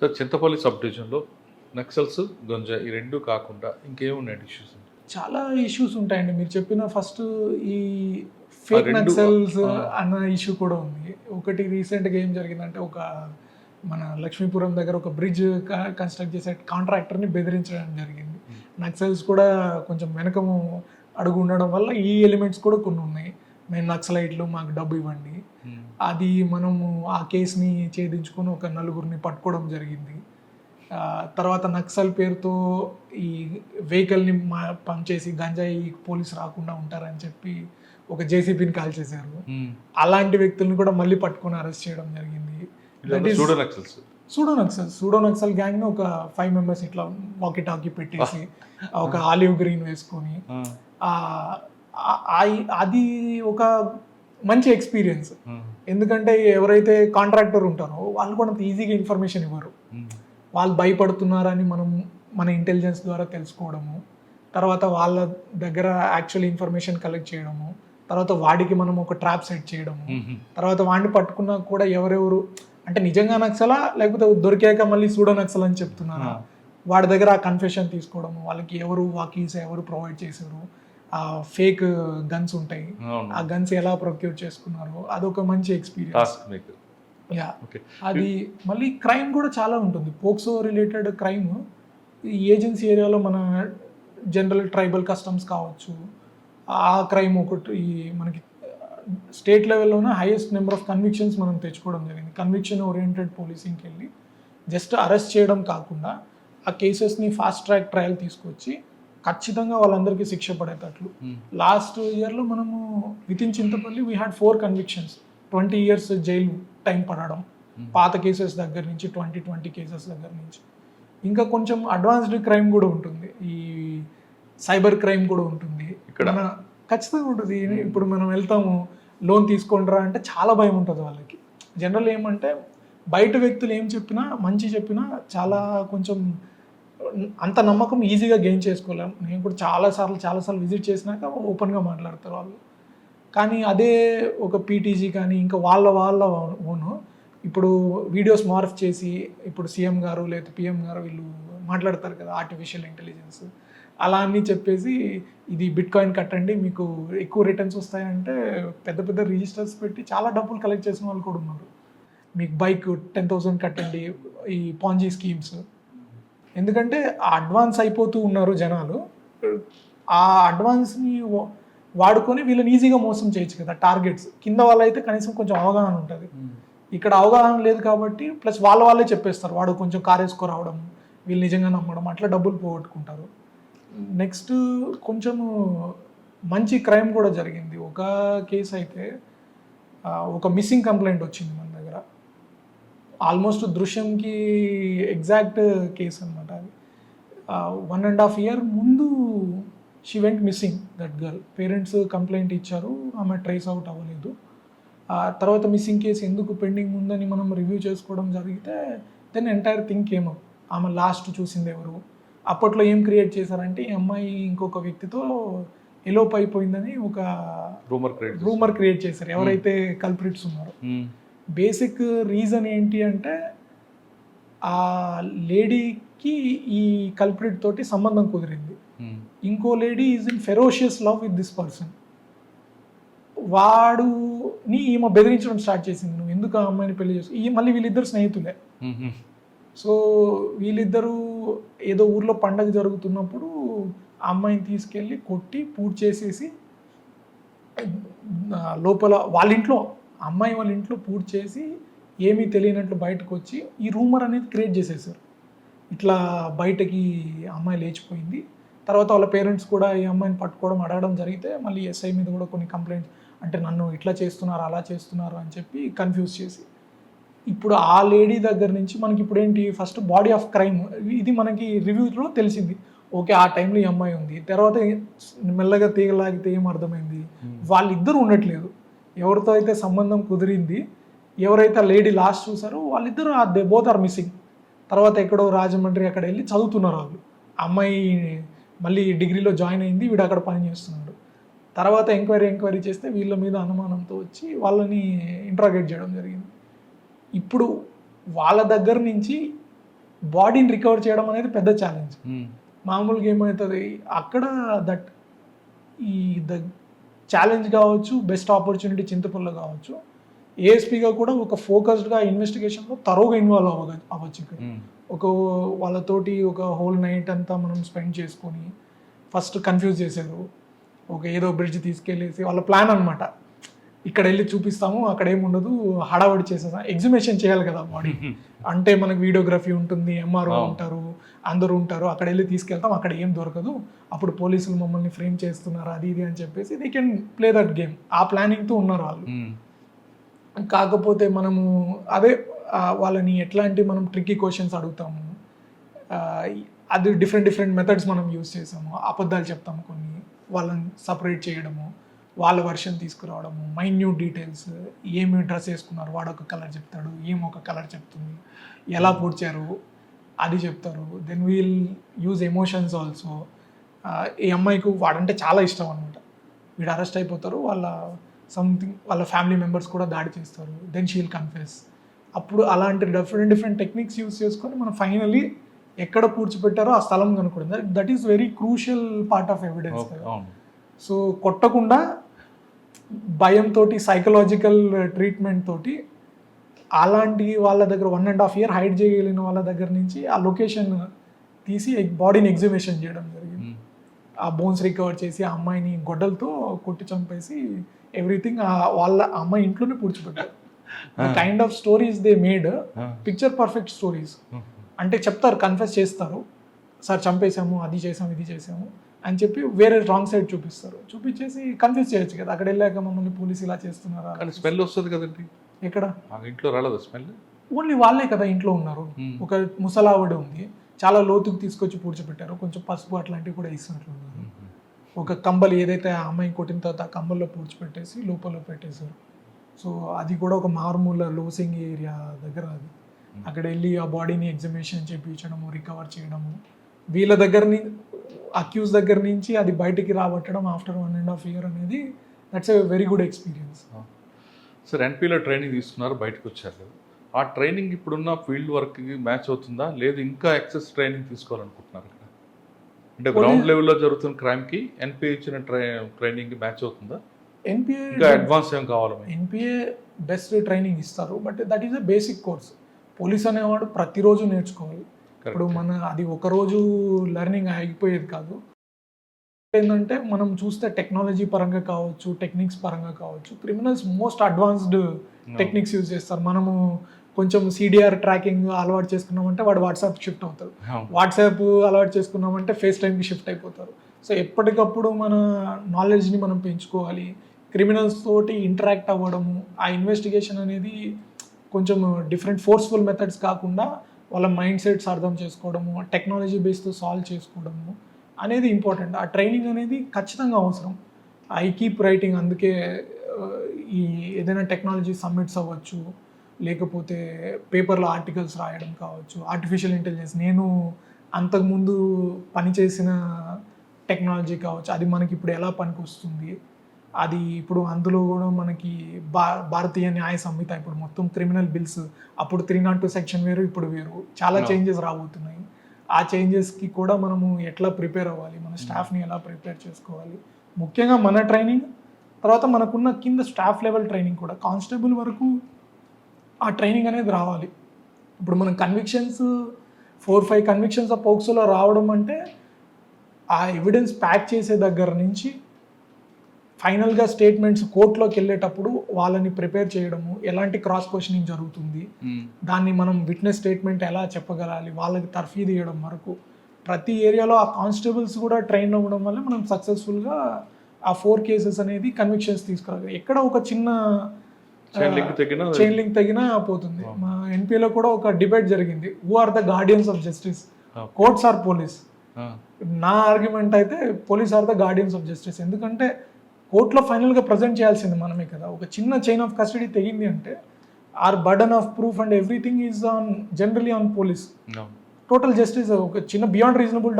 Sir Chintapalli sub డివిజన్లో నక్సల్స్ గంజా ఈ రెండు కాకుండా ఇంకేమున్నాయి ఇష్యూస్ చాలా ఇష్యూస్ ఉంటాయండి. మీరు చెప్పిన ఫస్ట్ ఈ ఫేక్ నక్సల్స్. అన్న ఇష్యూ కూడా ఉంది. ఒకటి రీసెంట్గా ఏం జరిగిందంటే ఒక మన లక్ష్మీపురం దగ్గర ఒక బ్రిడ్జ్ కన్స్ట్రక్ట్ చేసే కాంట్రాక్టర్ని బెదిరించడం జరిగింది. నక్సల్స్ కూడా కొంచెం వెనకము అడుగు ఉండడం వల్ల ఈ ఎలిమెంట్స్ కూడా కొన్ని ఉన్నాయి. మేము నక్సలైట్లు మాకు డబ్బు ఇవ్వండి. అది మనము ఆ కేసుని ఛేదించుకొని ఒక నలుగురిని పట్టుకోవడం జరిగింది. తర్వాత నక్సల్ పేరుతో ఈ వెహికల్ని మా పంచేసి గంజాయి పోలీసు రాకుండా ఉంటారని చెప్పి ఒక జేసీబీని కాల్ చేశారు. అలాంటి వ్యక్తులను కూడా మళ్ళీ పట్టుకొని అరెస్ట్ చేయడం జరిగింది. Pseudo naxal pseudo naxal gang ఒక ఫైవ్ మెంబర్స్ ఇట్లా వాకి టాకీ పెట్టేసి ఒక ఆలివ్ గ్రీన్ వేసుకొని అది ఒక మంచి ఎక్స్పీరియన్స్ ఎందుకంటే ఎవరైతే కాంట్రాక్టర్ ఉంటారో వాళ్ళు కూడా అంత ఈజీగా ఇన్ఫర్మేషన్ ఇవ్వరు. వాళ్ళు భయపడుతున్నారని మనం మన ఇంటెలిజెన్స్ ద్వారా తెలుసుకోవడము తర్వాత వాళ్ళ దగ్గర యాక్చువల్ ఇన్ఫర్మేషన్ కలెక్ట్ చేయడము తర్వాత వాడికి మనం ఒక ట్రాప్ సెట్ చేయడము తర్వాత వాడిని పట్టుకున్నా కూడా ఎవరెవరు అంటే నిజంగా నక్సలా లేకపోతే దొరికాక మళ్ళీ సూడో నక్సల్ అని చెప్తున్నారా? వాడి దగ్గర ఆ కన్ఫెషన్ తీసుకోవడము వాళ్ళకి ఎవరు వాకీస్ ఎవరు ప్రొవైడ్ చేశారు? ఆ ఫేక్ గన్స్ ఉంటాయి. ఆ గన్స్ ఎలా ప్రొక్యూర్ చేసుకున్నారు అదొక మంచి ఎక్స్పీరియన్స్ మీకు యా. ఓకే. అది మళ్ళీ క్రైమ్ కూడా చాలా ఉంటుంది. పోక్సో రిలేటెడ్ క్రైమ్ ఈ ఏజెన్సీ ఏరియాలో మన జనరల్ ట్రైబల్ కస్టమ్స్ కావచ్చు. ఆ క్రైమ్ ఒకటి ఈ మనకి స్టేట్ లెవెల్లోనే హైయెస్ట్ నెంబర్ ఆఫ్ కన్విక్షన్స్ మనం తెచ్చుకోవడం జరిగింది. కన్విక్షన్ ఓరియంటెడ్ పోలీసింగ్కి వెళ్ళి జస్ట్ అరెస్ట్ చేయడం కాకుండా ఆ కేసెస్ని ఫాస్ట్ ట్రాక్ ట్రయల్ తీసుకొచ్చి ఖచ్చితంగా వాళ్ళందరికీ శిక్ష పడేటట్లు. లాస్ట్ ఇయర్లో మనము with in Chintapalli we had four convictions twenty years jail time పడడం. పాత కేసెస్ దగ్గర నుంచి ట్వంటీ ట్వంటీ కేసెస్ దగ్గర నుంచి. ఇంకా కొంచెం అడ్వాన్స్డ్ క్రైమ్ కూడా ఉంటుంది. ఈ సైబర్ క్రైమ్ కూడా ఉంటుంది. ఇక్కడ? ఖచ్చితంగా ఉంటుంది. ఇప్పుడు మనం వెళ్తాము లోన్ తీసుకుంటారా అంటే చాలా భయం ఉంటుంది వాళ్ళకి. జనరల్ ఏమంటే బయట వ్యక్తులు ఏం చెప్పినా మంచి చెప్పినా చాలా కొంచెం అంత నమ్మకం ఈజీగా గెయిన్ చేసుకోలేము నేను కూడా చాలాసార్లు చాలాసార్లు విజిట్ చేసినాక ఓపెన్గా మాట్లాడతారు వాళ్ళు. కానీ అదే ఒక పీటీజీ కానీ ఇంకా వాళ్ళ వాళ్ళ ఓను ఇప్పుడు వీడియోస్ మార్ఫ్ చేసి ఇప్పుడు సీఎం గారు లేదా పిఎం గారు వీళ్ళు మాట్లాడతారు కదా ఆర్టిఫిషియల్ ఇంటెలిజెన్స్ అలా అని చెప్పేసి ఇది బిట్ కాయిన్ కట్టండి మీకు ఎక్కువ రిటర్న్స్ వస్తాయంటే పెద్ద పెద్ద రిజిస్టర్స్ పెట్టి చాలా డబ్బులు కలెక్ట్ చేసిన వాళ్ళు కూడా ఉన్నారు. మీకు బైక్ టెన్ థౌసండ్ కట్టండి ఈ పాంజీ స్కీమ్స్ ఎందుకంటే అడ్వాన్స్ అయిపోతూ ఉన్నారు జనాలు. ఆ అడ్వాన్స్ని వాడుకొని వీళ్ళని ఈజీగా మోసం చేయొచ్చు కదా టార్గెట్స్. కింద వాళ్ళైతే కనీసం కొంచెం అవగాహన ఉంటుంది. ఇక్కడ అవగాహన లేదు కాబట్టి ప్లస్ వాళ్ళ వాళ్ళే చెప్పేస్తారు వాడు కొంచెం కార్ వేసుకోరావడం వీళ్ళు నిజంగా నమ్మడం అట్లా డబ్బులు పోగొట్టుకుంటారు. నెక్స్ట్ కొంచెము మంచి క్రైమ్ కూడా జరిగింది. ఒక కేసు అయితే ఒక మిస్సింగ్ కంప్లైంట్ వచ్చింది మన దగ్గర ఆల్మోస్ట్ దృశ్యంకి ఎగ్జాక్ట్ కేసు అనమాట అది. వన్ అండ్ హాఫ్ ఇయర్ ముందు she went missing that girl parents complaint ఇచ్చారు ఆమె ట్రేస్ అవుట్ అవ్వలేదు. ఆ తర్వాత మిస్సింగ్ కేసు ఎందుకు పెండింగ్ ఉందని మనం రివ్యూ చేసుకోవడం జరిగితే దెన్ ఎంటైర్ థింక్ ఏమో ఆమె లాస్ట్ చూసింది ఎవరు? అప్పట్లో ఏం క్రియేట్ చేశారంటే ఈ అమ్మాయి ఇంకొక వ్యక్తితో ఎలోప్ అయిపోయిందని ఒక రూమర్ క్రియేట్ రూమర్ క్రియేట్ చేశారు. ఎవరైతే కల్ప్రిట్స్ ఉన్నారో. బేసిక్ రీజన్ ఏంటి అంటే ఆ లేడీకి ఈ కల్ప్రిట్ తోటి సంబంధం కుదిరింది. ఇంకో lady is in ferocious love with this person వాడుని ఈమె బెదిరించడం స్టార్ట్ చేసింది. నువ్వు ఎందుకు ఆ అమ్మాయిని పెళ్ళి చేసు ఈ మళ్ళీ వీళ్ళిద్దరు స్నేహితులే. సో వీళ్ళిద్దరూ ఏదో ఊర్లో పండగ జరుగుతున్నప్పుడు ఆ అమ్మాయిని తీసుకెళ్ళి కొట్టి పూర్తి చేసేసి లోపల వాళ్ళ ఇంట్లో అమ్మాయి వాళ్ళ ఇంట్లో పూర్తి చేసి ఏమీ తెలియనట్లు బయటకు వచ్చి ఈ రూమర్ అనేది క్రియేట్ చేసేసారు ఇట్లా బయటకి అమ్మాయి లేచిపోయింది. తర్వాత వాళ్ళ పేరెంట్స్ కూడా ఈ అమ్మాయిని పట్టుకోవడం అడగడం జరిగితే మళ్ళీ ఎస్ఐ మీద కూడా కొన్ని కంప్లైంట్స్ అంటే నన్ను ఇట్లా చేస్తున్నారు అలా చేస్తున్నారు అని చెప్పి కన్ఫ్యూజ్ చేసి. ఇప్పుడు ఆ లేడీ దగ్గర నుంచి మనకి ఇప్పుడు ఏంటి ఫస్ట్ బాడీ ఆఫ్ క్రైమ్ ఇది మనకి రివ్యూలో తెలిసింది. ఓకే ఆ టైంలో ఈ అమ్మాయి ఉంది. తర్వాత మెల్లగా తీగలాగితే ఏం అర్థమైంది? వాళ్ళిద్దరూ ఉండట్లేదు. ఎవరితో అయితే సంబంధం కుదిరింది ఎవరైతే ఆ లేడీ లాస్ట్ చూసారో వాళ్ళిద్దరూ ఆ దే బోత్ ఆర్ మిస్సింగ్ తర్వాత ఎక్కడో రాజమండ్రి అక్కడ వెళ్ళి చదువుతున్నారు వాళ్ళు. అమ్మాయి మళ్ళీ డిగ్రీలో జాయిన్ అయింది వీడు అక్కడ పని చేస్తున్నాడు. తర్వాత ఎంక్వైరీ ఎంక్వైరీ చేస్తే వీళ్ళ మీద అనుమానంతో వచ్చి వాళ్ళని ఇంట్రాగేట్ చేయడం జరిగింది. ఇప్పుడు వాళ్ళ దగ్గర నుంచి బాడీని రికవర్ చేయడం అనేది పెద్ద ఛాలెంజ్ మ్మ్. మామూలుగా ఏమవుతుంది అక్కడ దట్ ఈ ద ఛాలెంజ్ కావచ్చు బెస్ట్ ఆపర్చునిటీ చింతపల్లి కావచ్చు. ఏఎస్పీగా కూడా ఒక ఫోకస్డ్గా ఇన్వెస్టిగేషన్లో తరోగా ఇన్వాల్వ్ అవ్వ అవ్వచ్చు ఇక్కడ. మ్మ్. ఒక వాళ్ళతోటి ఒక హోల్ నైట్ అంతా మనం స్పెండ్ చేసుకొని ఫస్ట్ కన్ఫ్యూజ్ చేశారు ఒక ఏదో బ్రిడ్జ్ తీసుకెళ్ళేసి వాళ్ళ ప్లాన్ అన్నమాట. ఇక్కడ వెళ్ళి చూపిస్తాము అక్కడ ఏముండదు హడావడి చేసేసాం ఎగ్జిబిషన్ చేయాలి కదా బాడీ అంటే మనకు వీడియోగ్రఫీ ఉంటుంది ఎంఆర్ఓ. ఉంటారు అందరూ ఉంటారు అక్కడ వెళ్ళి తీసుకెళ్తాం అక్కడ ఏం దొరకదు. అప్పుడు పోలీసులు మమ్మల్ని ఫ్రేమ్ చేస్తున్నారు అది ఇది అని చెప్పేసి they can play that game ఆ ప్లానింగ్తో ఉన్నారు వాళ్ళు. కాకపోతే మనము అదే వాళ్ళని ఎట్లాంటి మనం ట్రిక్కీ క్వశ్చన్స్ అడుగుతాము అది డిఫరెంట్ డిఫరెంట్ మెథడ్స్ మనం యూస్ చేసాము అబద్ధాలు చెప్తాము కొన్ని వాళ్ళని సపరేట్ చేయడము. వాళ్ళ వర్షన్ తీసుకురావడము మైన్యూట్ డీటెయిల్స్ ఏమి డ్రెస్ వేసుకున్నారు వాడు ఒక కలర్ చెప్తాడు ఏం ఒక కలర్ చెప్తుంది ఎలా పూడ్చారు అది చెప్తారు. Then we'll use emotions also ఈ అమ్మాయికి వాడంటే చాలా ఇష్టం అనమాట వీడు అరెస్ట్ అయిపోతారు వాళ్ళ సంథింగ్ వాళ్ళ ఫ్యామిలీ మెంబర్స్ కూడా దాడి చేస్తారు. దెన్ షీల్ కన్ఫెస్ అప్పుడు అలాంటి డిఫరెంట్ డిఫరెంట్ టెక్నిక్స్ యూస్ చేసుకొని మనం ఫైనలీ ఎక్కడ పూడ్చిపెట్టారో ఆ స్థలం కనుక్కోవడం. That is very crucial part of evidence so కొట్టకుండా భయంతో సైకలాజికల్ ట్రీట్మెంట్ తోటి అలాంటి వాళ్ళ దగ్గర one and half year hide చేయగలిగిన వాళ్ళ దగ్గర నుంచి ఆ లొకేషన్ తీసి బాడీని ఎగ్జిబిషన్ చేయడం జరిగింది. ఆ బోన్స్ రికవర్ చేసి ఆ అమ్మాయిని గొడ్డలతో కొట్టి చంపేసి ఎవ్రీథింగ్ వాళ్ళ అమ్మాయి ఇంట్లోనే పూడ్చిపెట్టారు kind of stories they made. Picture perfect stories. అంటే చెప్తారు కన్ఫెస్ చేస్తారు సార్ చంపేశాము అది చేసాము ఇది చేసాము అని చెప్పి వేరే రాంగ్ సైడ్ చూపిస్తారు. చూపించేసి కన్ఫ్యూజ్ చేయొచ్చు కదా. అక్కడ వెళ్ళాక మమ్మల్ని పోలీసు ఇలా చేస్తున్నారా? కానీ స్మెల్ వస్తుంది కదండి. ఎక్కడ? ఇంట్లో రాలేదు స్మెల్ ఓన్లీ వాళ్ళే కదా ఇంట్లో ఉన్నారు. ఒక ముసలావిడ ఉంది. చాలా లోతుకు తీసుకొచ్చి పూడ్చిపెట్టారు కొంచెం పసుపు అట్లాంటివి కూడా ఇస్తున్నట్లున్నారు ఒక కంబల్ ఏదైతే ఆ అమ్మాయి కొట్టిన తర్వాత ఆ కంబల్లో పూడ్చిపెట్టేసి లోపల పెట్టేశారు. సో అది కూడా ఒక మారుమూల లోసింగ్ ఏరియా దగ్గర అది. అక్కడ వెళ్ళి ఆ బాడీని ఎగ్జిబిషన్ చేయించడము రికవర్ చేయడము వీళ్ళ దగ్గరని అక్యూజ్ దగ్గర నుంచి అది బయటికి రాబట్టడం after one and half year అనేది that's a very good experience sir ఎన్పీలో training తీసుకున్నారు బయటకు వచ్చారు. ఆ ట్రైనింగ్ ఇప్పుడున్న ఫీల్డ్ వర్క్కి మ్యాచ్ అవుతుందా? లేదు ఇంకా ఎక్సెస్ ట్రైనింగ్ తీసుకోవాలనుకుంటున్నారు ఇక్కడ? అంటే గ్రౌండ్ లెవెల్లో జరుగుతున్న క్రైమ్కి ఎన్పీ ఇచ్చిన ట్రై ట్రైనింగ్ మ్యాచ్ అవుతుందా? ఎన్పిఏ ఇంకా అడ్వాన్స్ ఏం కావాలి? ఎన్పిఏ బెస్ట్ ట్రైనింగ్ ఇస్తారు but that is a basic course police అనేవాడు ప్రతిరోజు నేర్చుకోవాలి. ఇప్పుడు. మన అది ఒక రోజు లెర్నింగ్ ఆగిపోయేది కాదు. ఏంటంటే మనం చూస్తే టెక్నాలజీ పరంగా కావచ్చు టెక్నిక్స్ పరంగా కావచ్చు criminals most advanced techniques use చేస్తారు. మనము కొంచెం సిడిఆర్ ట్రాకింగ్ అలవాటు చేసుకున్నామంటే వాడు వాట్సాప్ షిఫ్ట్ అవుతారు. వాట్సాప్ అలవాటు చేసుకున్నామంటే ఫేస్ టైంకి షిఫ్ట్ అయిపోతారు. సో ఎప్పటికప్పుడు మన నాలెడ్జ్ని మనం పెంచుకోవాలి. క్రిమినల్స్ తోటి ఇంటరాక్ట్ అవ్వడము ఆ ఇన్వెస్టిగేషన్ అనేది కొంచెం డిఫరెంట్ ఫోర్స్ఫుల్ మెథడ్స్ కాకుండా వాళ్ళ మైండ్ సెట్స్ అర్థం చేసుకోవడము టెక్నాలజీ బేస్తో సాల్వ్ చేసుకోవడము అనేది ఇంపార్టెంట్ ఆ ట్రైనింగ్ అనేది ఖచ్చితంగా అవసరం. ఐ కీప్ రైటింగ్ అందుకే ఈ ఏదైనా టెక్నాలజీ సబ్మిట్స్ అవ్వచ్చు లేకపోతే పేపర్లో ఆర్టికల్స్ రాయడం కావచ్చు ఆర్టిఫిషియల్ ఇంటెలిజెన్స్ నేను అంతకుముందు పనిచేసిన టెక్నాలజీ కావచ్చు అది మనకి ఇప్పుడు ఎలా పనికి వస్తుంది అది ఇప్పుడు అందులో కూడా మనకి భా భారతీయ న్యాయ సంహిత ఇప్పుడు మొత్తం క్రిమినల్ బిల్స్ అప్పుడు త్రీ నాట్ టూ సెక్షన్ వేరు ఇప్పుడు వేరు. చాలా. చేంజెస్ రాబోతున్నాయి. ఆ చేంజెస్కి కూడా మనము ఎట్లా ప్రిపేర్ అవ్వాలి? మన స్టాఫ్ని ఎలా ప్రిపేర్ చేసుకోవాలి? ముఖ్యంగా మన ట్రైనింగ్ తర్వాత మనకున్న కింద స్టాఫ్ లెవెల్ ట్రైనింగ్ కూడా. కానిస్టేబుల్ వరకు ఆ ట్రైనింగ్ అనేది రావాలి. ఇప్పుడు మనం కన్విక్షన్స్ ఫోర్ ఫైవ్ కన్విక్షన్స్ ఆ పోక్సోలో రావడం అంటే ఆ ఎవిడెన్స్ ప్యాక్ చేసే దగ్గర నుంచి ఫైనల్గా స్టేట్మెంట్స్ కోర్టులోకి వెళ్ళేటప్పుడు వాళ్ళని ప్రిపేర్ చేయడము ఎలాంటి క్రాస్ క్వశ్చనింగ్ జరుగుతుంది. దాన్ని మనం విట్నెస్ స్టేట్మెంట్ ఎలా చెప్పగలాలి వాళ్ళకి తర్ఫీదు ఇవ్వడం వరకు. ప్రతి ఏరియాలో ఆ కానిస్టేబుల్స్ కూడా ట్రైన్ అవ్వడం వల్ల మనం సక్సెస్ఫుల్గా ఆ ఫోర్ కేసెస్ అనేది కన్విక్షన్స్ తీసుకురాలి ఎక్కడ ఒక చిన్న చైన్ లింక్ తగినా పోతుంది. మా ఎన్పిలో కూడా ఒక డిబేట్ జరిగింది. Who are the guardians of justice. Courts or police నా ఆర్గ్యుమెంట్ అయితే police are the guardians of justice ఎందుకంటే కోర్టులో ఫైనల్గా ప్రజెంట్ చేయాల్సింది మనమే కదా ఒక చిన్న చైన్ ఆఫ్ కస్టడీ తెగింది అంటే or burden of proof and everything is on generally on police. Total justice ఒక చిన్న బియాండ్ రీజనబుల్